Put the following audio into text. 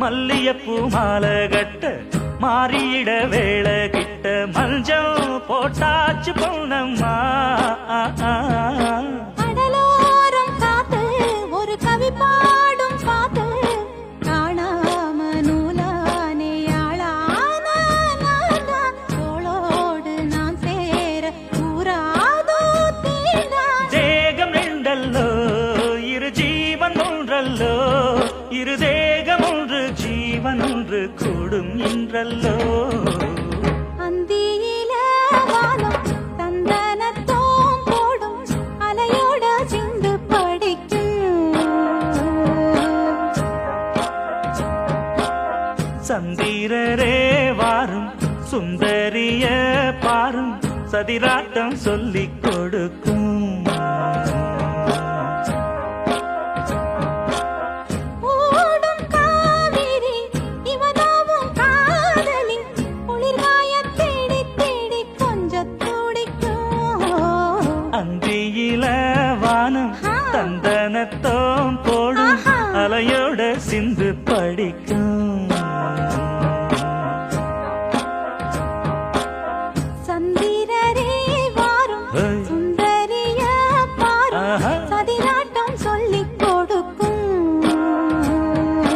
மல்லியப்பூ மாலை கட்ட மாறியிட வேலை கிட்ட மஞ்சள் போட்டாச்சு பொன்னம்மா. இரு தேகம் ஒன்று ஜீவன் ஒன்று கூடும் என்றல்லோ சந்திரரே வாரும் சுந்தரிய பாரும் சதிராட்டம் சொல்லிக் கொடுக்கும். சந்தனத்தோம் போ